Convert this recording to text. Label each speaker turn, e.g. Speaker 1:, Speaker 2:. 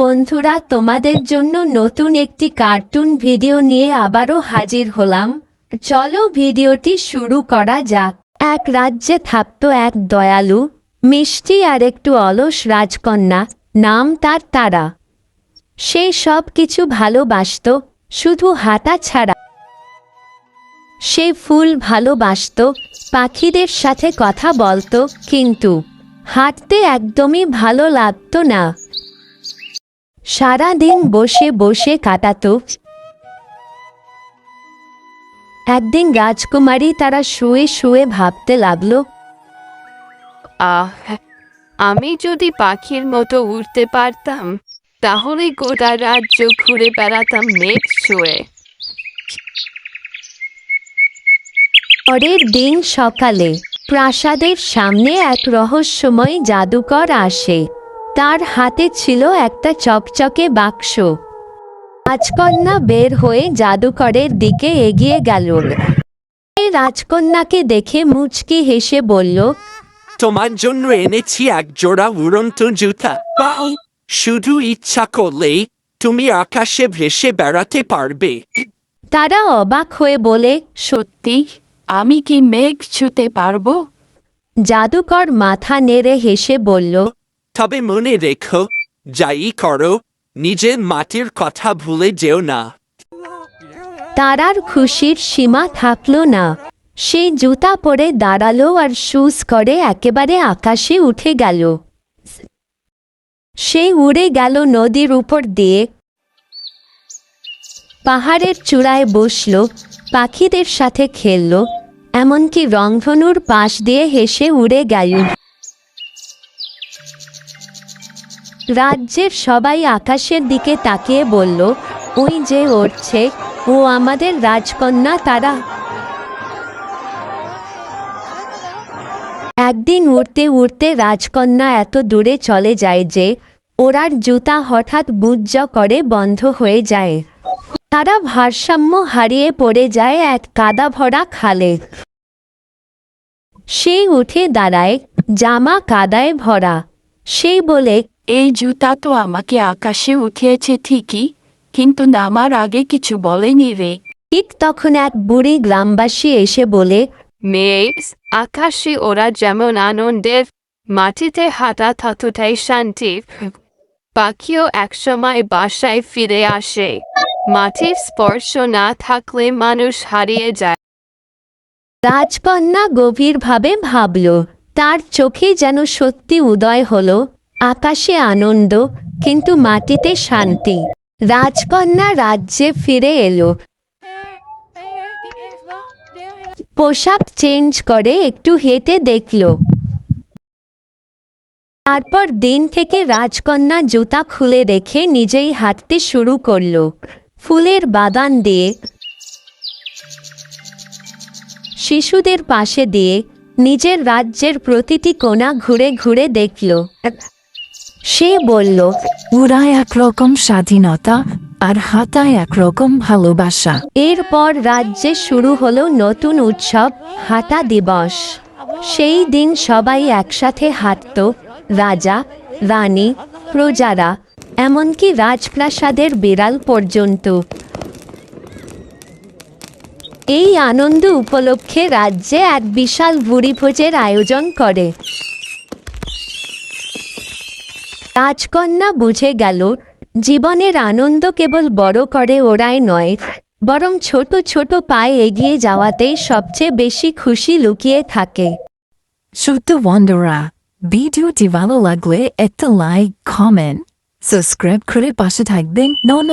Speaker 1: বন্ধুরা, তোমাদের জন্য নতুন একটি কার্টুন ভিডিও নিয়ে আবারও হাজির হলাম। চলো ভিডিওটি শুরু করা যাক। এক রাজ্যে থাকত এক দয়ালু, মিষ্টি আর একটু অলস রাজকন্যা, নাম তার তারা। সে সব কিছু ভালোবাসত, শুধু হাঁটা ছাড়া। সে ফুল ভালোবাসত, পাখিদের সাথে কথা বলতো, কিন্তু হাঁটতে একদমই ভালো লাগতো না। সারা দিন বসে বসে কাটাতো। একদিন রাজকুমারী তারা শুয়ে শুয়ে ভাবতে লাগল
Speaker 2: আহ আমি যদি পাখির মতো উড়তে পারতাম তাহলে গোটা রাজ্য ঘুরে বেড়াতাম মেঘ ছুঁয়ে
Speaker 1: পরের দিন সকালে প্রাসাদের সামনে এক রহস্যময় জাদুকর আসে। তার হাতে ছিল একটা চকচকে বাক্স। রাজকন্যা বের হয়ে জাদুকরের দিকে এগিয়ে গেল। এই রাজকন্যাকে দেখে মুচকি হেসে বলল
Speaker 3: তোমার জন্য এনেছি এক জোড়া উড়ন্ত জুতা। শুধু ইচ্ছা করলেই তুমি আকাশে ভেসে বেড়াতে পারবে।
Speaker 1: তারা অবাক হয়ে বলে
Speaker 2: সত্যি? আমি কি মেঘ ছুতে পারব?
Speaker 1: জাদুকর মাথা নেড়ে হেসে বলল
Speaker 3: তবে মনে রেখো, যাই করো নিজের মাটির কথা ভুলে যেও না।
Speaker 1: তারার খুশির সীমা থাকল না। সে জুতা পরে দাঁড়াল আর শুজ করে একেবারে আকাশে উঠে গেল। সে উড়ে গেল নদীর উপর দিয়ে। পাহাড়ের চূড়ায় বসল, পাখিদের সাথে খেলল, এমনকি রংধনুর পাশ দিয়ে হেসে উড়ে গেল। রাজ্যের সবাই আকাশের দিকে তাকিয়ে বলল, ওই যে উঠছে ও আমাদের রাজকন্যা তারা। একদিন উড়তে উড়তে রাজকন্যা এত দূরে চলে যায় যে ওরার জুতা হঠাৎ বুজ্জ করে বন্ধ হয়ে যায়। তারা ভারসাম্য হারিয়ে পড়ে যায় এক কাদা ভরা খালে। সে উঠে দাঁড়ায়, জামা কাদায় ভরা। সেই বলে
Speaker 2: এই জুতা তো আমাকে আকাশে উঠিয়েছে ঠিকই কিন্তু নামার আগে কিছু বলেনি রে।
Speaker 1: ঠিক তখন এক বুড়ি গ্রামবাসী এসে বলে
Speaker 2: মেঘ আকাশে ওরা যেমন আনন্দের মাটিতে হাঁটা ততটাই শান্তি পাখিও একসময় বাসায় ফিরে আসে। মাটির স্পর্শ না থাকলে মানুষ হারিয়ে যায়।
Speaker 1: রাজকন্যা গভীরভাবে ভাবল তার চোখে যেন সত্যি উদয় হলো। আকাশে আনন্দ, কিন্তু মাটিতে শান্তি। রাজকন্যা রাজ্যে ফিরে এলো। পোশাক চেঞ্জ করে একটু হেঁটে দেখল। তারপর দিন থেকে রাজকন্যা জুতা খুলে রেখে নিজেই হাঁটতে শুরু করল। ফুলের বাগান দিয়ে, শিশুদের পাশে দিয়ে, নিজের রাজ্যের প্রতিটি কোণা ঘুরে ঘুরে দেখল। সে বলল,
Speaker 4: উড়ায় একরকম স্বাধীনতা আর হাতায় একরকম ভালোবাসা।
Speaker 1: এরপর রাজ্যে শুরু হলো নতুন উৎসব, হাতা দিবস। সেই দিন সবাই একসাথে হাঁটত, রাজা, রানী, প্রজারা, এমনকি রাজপ্রাসাদের বিড়াল পর্যন্ত। এই আনন্দ উপলক্ষে রাজ্যে এক বিশাল ভুরিভোজের আয়োজন করে। রাজকন্যা বুঝে গেল, জীবনের আনন্দ কেবল বড় করে ওরাই নয়, বরং ছোট ছোট পায়ে এগিয়ে যাওয়াতেই সবচেয়ে বেশি খুশি লুকিয়ে থাকে।
Speaker 4: শুধু বন্ধুরা ভিডিওটি ভালো লাগলে একটা লাইক কমেন্ট সাবস্ক্রাইব করে পাশে থাকবেন। নন